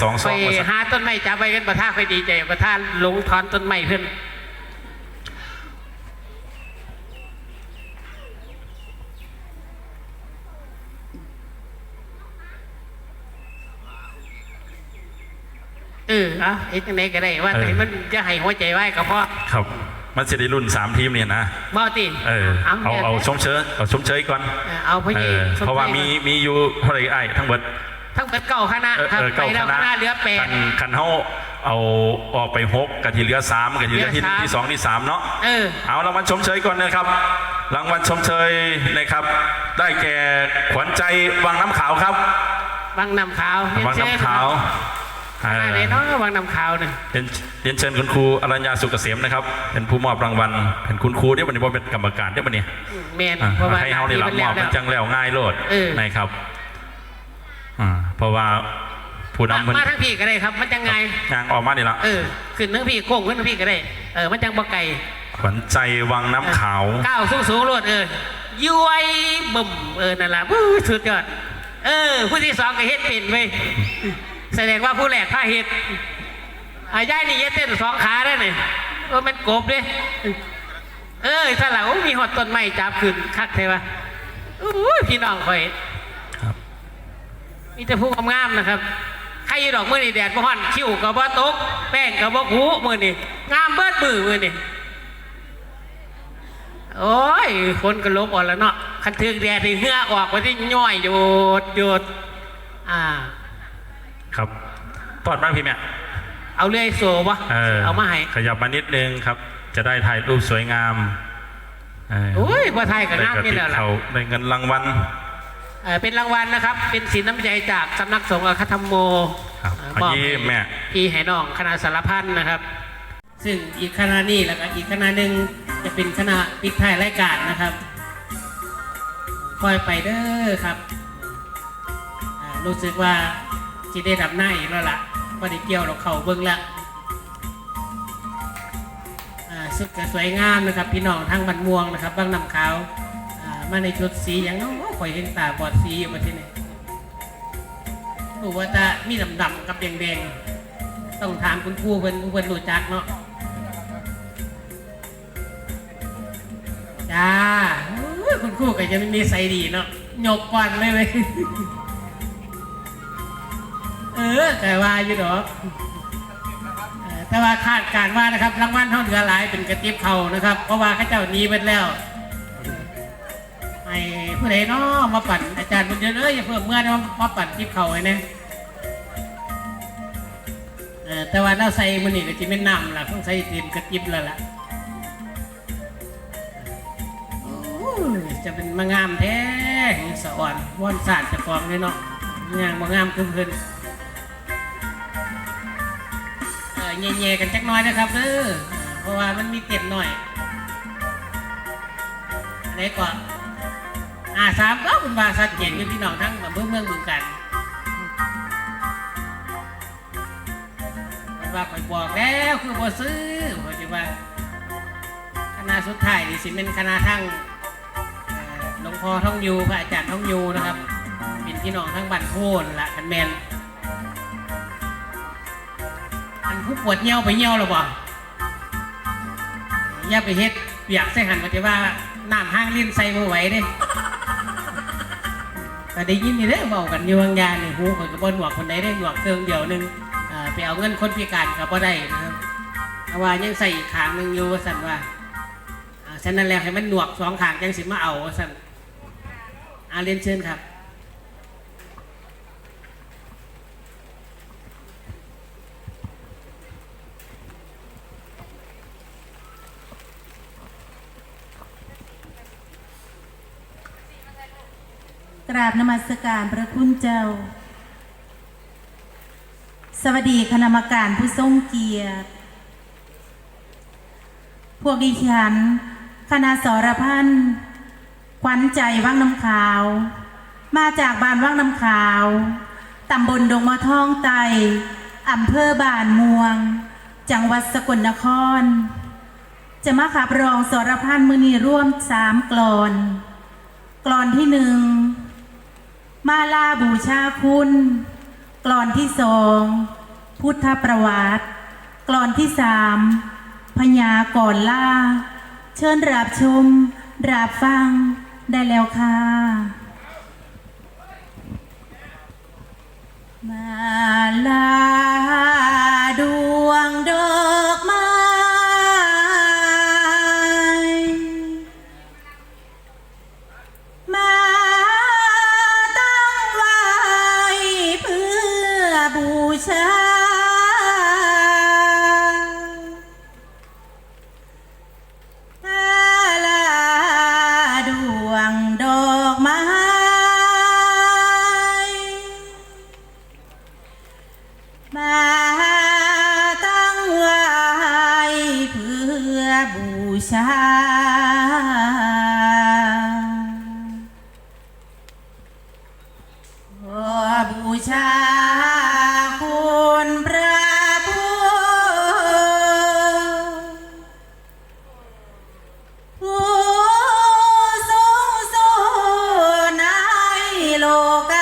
สองสไปองมาสักหาต้นไม้จับไปกันประท่าไปดีใจประท่าลงทอนต้นไม้เพื่อนเออเอาเอ็ดยังไงก็ได้ว่าแต่มันจะให้หัวใจไว้ก็เพราะครับ มันจะได้รุ่นสามทีมเนี่ยนะ บ่ติเออ เอาเนี่ยเอาชมเชยเอาชมเชยก่อน เออเอาพเอยีอ เพราะว่ามี มีอยู่เท่าไหรไอ้ทั้งหมด ทั้งเป็นเก้าคณะเออครับเออไปเก้าแล้ควคณะณะเหลือแปดคันคันเขาเอาออกไปหกกะทีเหลือสามกะทีเหลือที่เหลือสามที่สองที่สามเนาะเออเอารางวัลชมเชยก่อนนะครับ รางวัลชมเชยนะครับ ได้แก่ขวัญใจวังน้ำขาวครับวังน้ำขาววังน้ำขาวเอออะไรเนาะวังน้ำขาวเนี่ยเรียนเรียนเชิญคุณครูอรัญญาสุกเกษมนะครับ เป็นผู้มอบรางวัลเป็นคุณครูเดี๋ยววันนี้ผมเป็นกรรมการเดี๋ยววันนี้แมนอะเพราะว่าให้เขาในหลังมอบมันจังแล้วง่ายโลดเออนะครับ อ่าเพราะว่าผู้มานำมันมาทั้งพี่ก็ได้ครับ มันจังไงงานออกมานี่ละเออขึ้นทั้งพี่โค้งขึ้นทั้งพี่ก็ได้เออมันจังบ่ไก่ขวัญใจวังน้ำขาวก้าวสูงสูงๆโลดเออย้วยบึ่มเออนั่นแหละวู้สุดยอดเออ ผู้ที่สองก็เฮ็ดเป็นเว้ยแสดงว่าผู้แรกพาเฮ็ดอาย่ายนี่เฮ็ดเต้นสองขาได้เนี่ยเออมันกบเด้เออถ้าเรามีหอดต้นไม้จับขึ้นคักเทวะอู้ยพี่น้องคอยครับ มีแต่ผู้งามๆนะครับใครอยู่ดอกมือนี่แดดบ่ฮ้อนคิ้วกับบ่ตก แป้งกับบ่หูมือนี่งามเบิดมือมือนี่โอ้ยคนก็ลบออกแล้วเนาะคันถึกแดดที่เหงื่อออกว่าที่ย่อยโยดโยดอ่า ครับตอดบ้างพี่แม่เอาเลื่อยโซวะเออเอามาให้ขยับมานิดนึงครับ จะได้ถ่ายรูปสวยงามเออโอ้ยบ่ไทยกับได้งามกระนี่ติแหกละล่ะเขาได้เงินรางวัล เออเป็นรางวัลนะครับ เป็นสินน้ำใจจากสำนักสงฆ์อคัตธรรมโมครับเอ่อขอมอบยิ้มแม่พี่ให้น้องคณะสารพันนะครับ ซึ่งอีกคณะนี้แล้วก็อีกคณะหนึ่งจะเป็นคณะปิดท้ายรายการนะครับ คอยไปเด้อครับอ่ารู้สึกว่าจะได้ดับหน้าอีกแล้วล่ะว่าได้เกี่ยวเราเข่าเบิ้งละอ่าสุดก็สวยงามนะครับ พี่น้องทั้งบันม่วงนะครับบางนำขาวอ่า มาในชุดสีอย่างน้อยคอยเห็นตาบอดสีอยู่ประเทศนี้รู้ว่าจะมีดำๆกับแดงๆ ต้องถามคุณครูเพิ่นเพิ่นรู้จักเนาะ จ้าคุณครูก็จะไม่มีใส่ดีเนาะหยกก่อนเลยเลยเออแต่ว่าอยู่ดอกแต่ว่าคาดการณ์ว่านะครับรางวัลเท่าเหลือหลายเป็นกระติบเขานะครับ เพราะว่าข้าเจ้านี้ไปแล้ว อ้ผู้ใดเนาะมาปั่นอาจารย์มันเยอะเลยอย่าเพิ่มเมื่อนะมาปั่นติบเขาไว้นะเออแต่ว่าเราใส่มันนี่ก็จะไม่นำล่ะต้องใส่เต็มกระติบแล้วล่ะจะเป็นมางามแท้สะอ่อนว่อนสาดจะฟองเลยเนาะงามมางามคือเพิ่นเออแย่ๆกันจักน้อยนะครับเด้อเพราะว่ามันมีเต็มหน่อยอะไรก่อน อ่าสามก็คุณว่าสัดเจนอยู่พี่น้องทั้งอำเภอเมืองบึงกันมันว่าข่อยบอกแล้วคือบ่ซื้อข่อยจะว่าคณะสุดท้ายนี่สิเป็นคณะทั้งหลวงพ่อท่องยูพระอาจารย์ท่องยูนะครับเป็นพี่น้องทั้งบ้านโพนละคันแมนอันผู้ปวดเหี่ยวไปเหี่ยวหรอบ่อย่าไปเฮ็ดเปียกใส่หันก็จะว่าน้ำห้างลิ้นใส่บ่ไหวเด้ ก็ได้ยินนี่เด้เว้ากันอยู่บางอยางนี่หูข่อยก็บ่หนวกคนใดได้หนวกเครื่องเดียวหนึงอ่งไปเอาเงินคนพิการกับบ่ได้นะครับแต่ว่ายังใส่อีกขางหนึ่งอยู่สันว่าอ่าฉะนั้นแล้วให้มันหนวกสองขางยังสิมาเอาว่าสันอาเรียนเชิญครับ กราบนมัสการพระคุณเจ้า สวัสดีคณะกรรมการผู้ทรงเกียรติ พวกดิฉัน คณะสรพันธ์ขวัญใจวังน้ำขาว มาจากบ้านวังน้ำขาว ตำบลดงมะท่องไตอำเภอบานม่วง จังหวัดสกลนคร จะมาขับรองสรพันธ์มือนีร่วมสามกลอน กลอนที่หนึ่ง มาลาบูชาคุณ กลอนที่สอง พุทธประวัติ กลอนที่สามพญาก่อนล่า เชิญรับชม รับฟัง ได้แล้วค่ะ มาลาดวงดอ บู โลก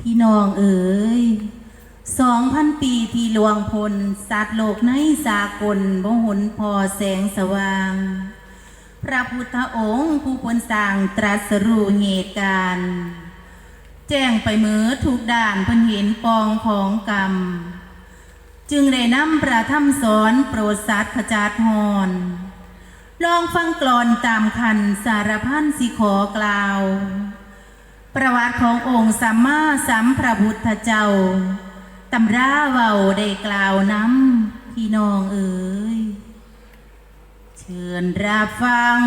พี่น้องเอ๋ยสองพันปีที่หลวงพลสัตว์โลกในสากลบ่หนพอแสงสว่าง พระพุทธองค์ผู้พ้นสร้างตรัสรู้เหตุการณ์ แจ้งไปมือทุกด่านเพิ่นเห็นปองของกรรม จึงได้นำประธรรมสอนโปรดสัตว์ขจาดหอนลองฟังกลอนตามคันสารพันสิขอกล่าว ประวัติขององค์สัมมาสัมพระพุทธเจ้าตำราเว้าได้กล่าวน้ำพี่น้องเอ๋ยเชิญรับฟัง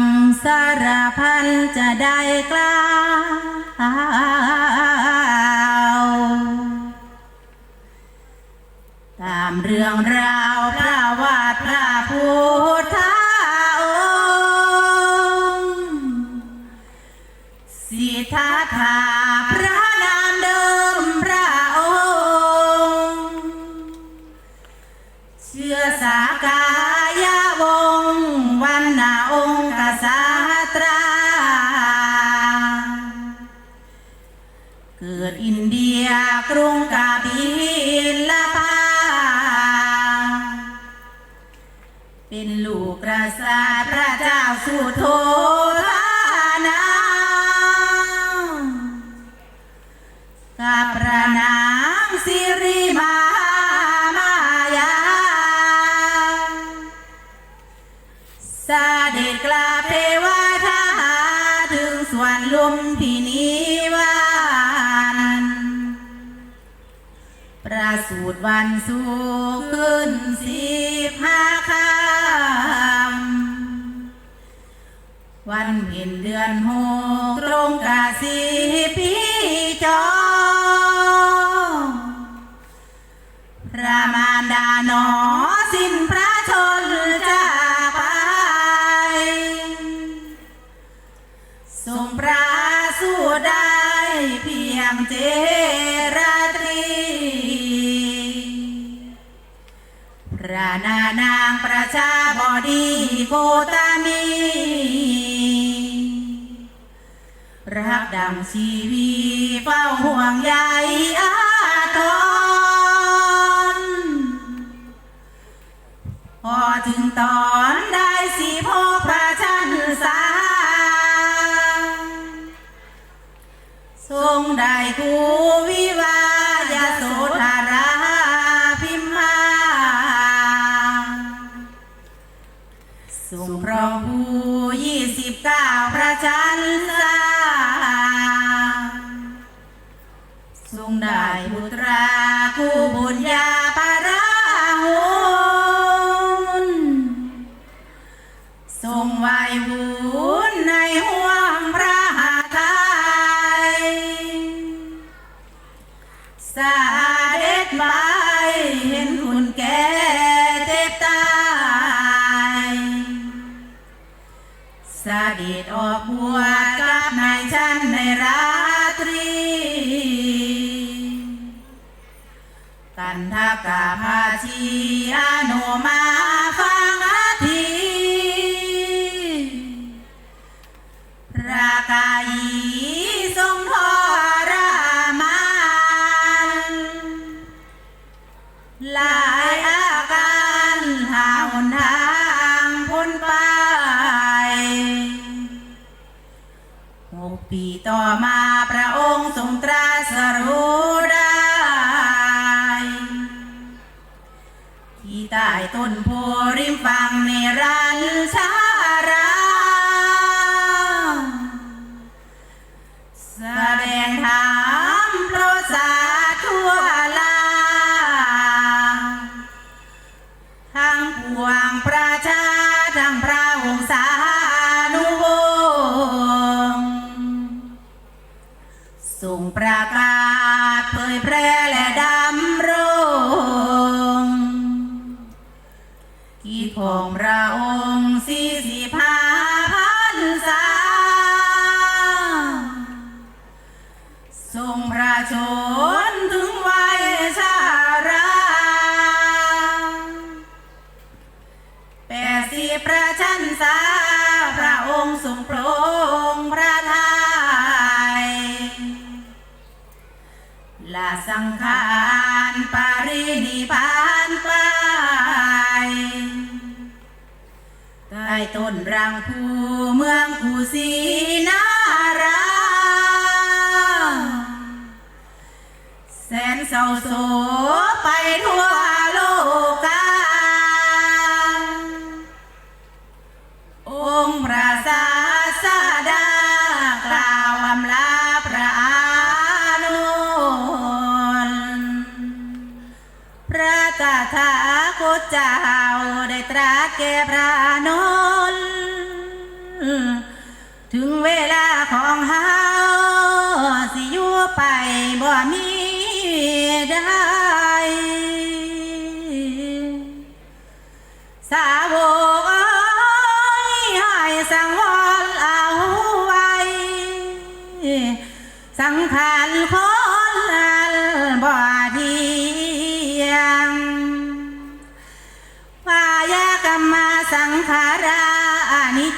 สารพันจะได้กล่าวตามเรื่องราวพระวาดพระพุทธ สิทธาถาพระนามเดิมพระองค์ เชื่อสากายาวงวันนาองค์กษัตรา เกิดอินเดียกรุงกาบิลพาเป็นลูกกษัตริย์พระเจ้าสุโธ สูตรวันสุขขึ้นสิบห้าคำวันเพ็ญเดือนหกตรงกาสีปีจอพระมารดาหนอง ชาบดีโกตามี รักดังชีวีเฝ้าห่วงใยอาทรพอถึงตอนได้สีพบพระชันสาทรงได้กูวิวา พร้อมผู้ยี่สิบเก้าพระชันสาทรงได้บุตราคู่บุญญา สาเด็จออกบวชกับนายชันในราตรี กันทากาพาชีอาโนมาฟังอาทีรากาย ต่อมาพระองค์ทรงตรัสรู้ได้ ที่ใต้ต้นโพริมฝั่งในรันชาราแสดงทาง จ้าได้ตราแก่พระนนถึงเวลาของเฮาสิอยู่ไปบ่มีได้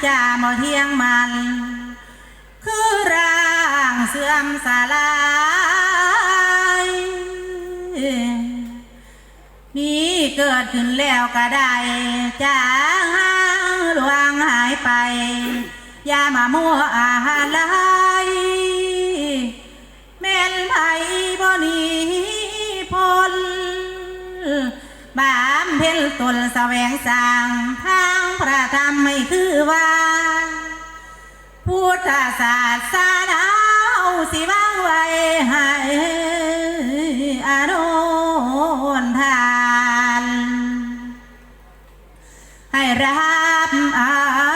จาบ่เที่ยงมัน คือร่างเสื่อมสลายมีเกิดขึ้นแล้วก็ได้จางหางลวงหายไป อย่ามามัวอาหารไลายแม่นไผบ่หนีพ้น บามเพ็ญตนแสวงสร้างทางพระธรรมไม่คือว่าพุทธศาสนาเอาสิวางไว้ให้อนุทาน ให้รับเอา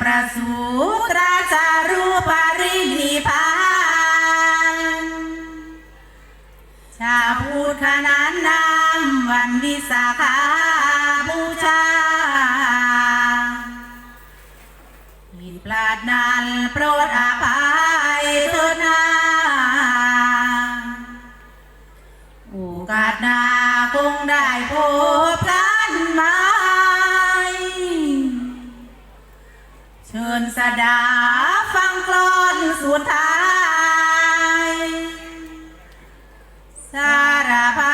ประสูตราจารูปรินิพานชาพุทธนานนามวันวิสาขาบูชาผิดพลาดนั้นโปรดอาภัยเถิดนาโอกาสนาคงได้พบกันไเชิญสดาฟังกลอนสุดท้าย สารพั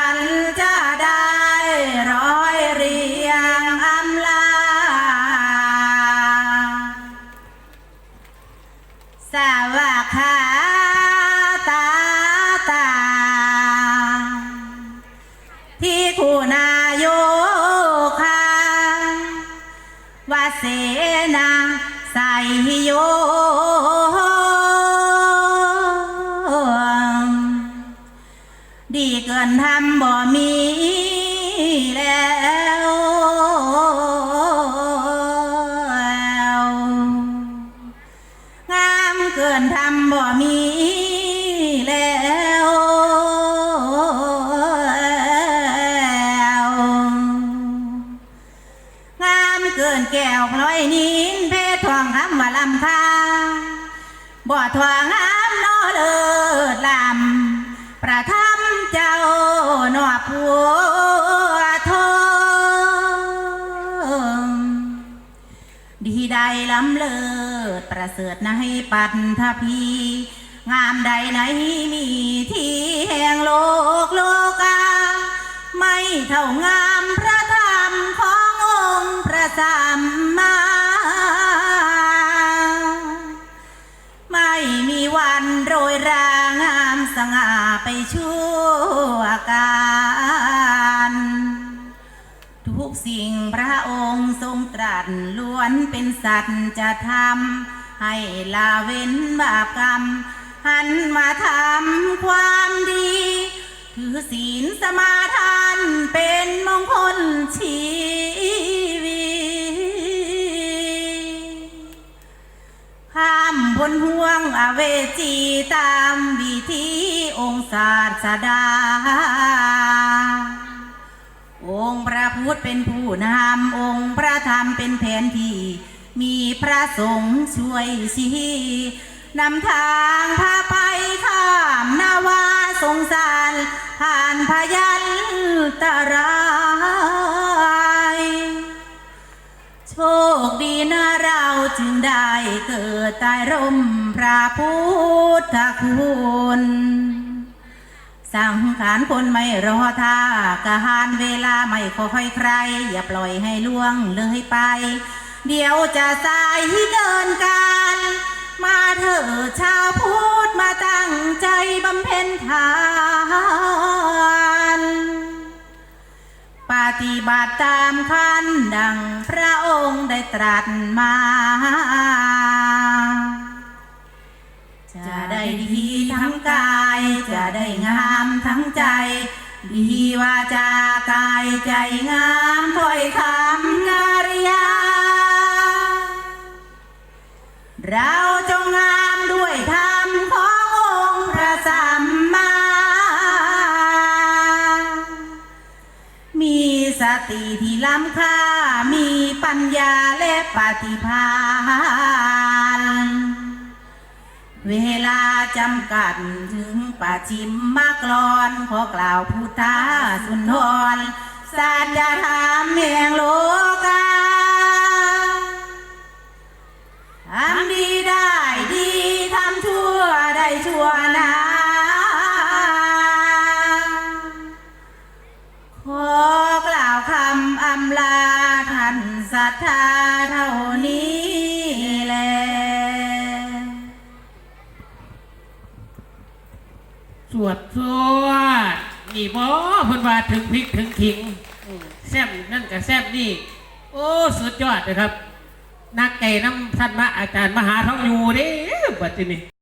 วพลอยนินเพทองคำว่าลำคาบ่ทวงามนอเลิศลำประทับเจ้าหนอผัวทองดีใดล้ำเลิศประเสริฐในปัตถพีงามใดไหนมีที่แห่งโลกโลกา ไม่เท่างามพระธ สัมมา ไม่มีวันโรยรางามสง่าไปชั่วการทุกสิ่งพระองค์ทรงตรัสล้วนเป็นสัจจะทำให้ลาเว้นบาปกรรม หันมาทำความดี ถือศีลสมาทานเป็นมงคลชี ข้ามพนห่วงอเวจีตามวิธีองค์ศาสดา องค์พระพุทธเป็นผู้นำองค์พระธรรมเป็นแผนที่ มีพระสงฆ์ช่วยชี้นำทางพาไปข้ามนาวาสงสารผ่านพยันตราย คดีนะเราจึงได้เกิดใต้ร่มพระพุทธคุณสังขารคนไม่รอท่ากะหานเวลาไม่คอยใคร อย่าปล่อยให้ล่วงเลยไป เดี๋ยวจะสายเดินการ มาเถอะชาวพุทธมาตั้งใจบำเพ็ญทาน ปฏิบัติตามขั้นดังพระองค์ได้ตรัสมา จะได้ดีทั้งกาย จะได้งามทั้งใจ ดีว่าจากายใจงามถ้อยคำการยา เราจงงามด้วยธร ติที่ล้ำค่ามีปัญญาและปฏิภาณเวลาจำกัดถึงป่าชิมมากรอน ขอกล่าวพุทธาสุนทรสัจธรรมแห่งโลกาทำดีได้ดี ทำชั่วได้ชั่วนะำอำลาท่านศรัทธาเท่านี้แลสวดสวดนี่บ่เพิ่นว่าถึงพริกถึงขิงแซ่บนั่นกับแซ่บนี่ โอ้สุดยอดเลยครับ นักไก่น้ำท่านมาอาจารย์มหาท้องอยู่เด้บัดนี้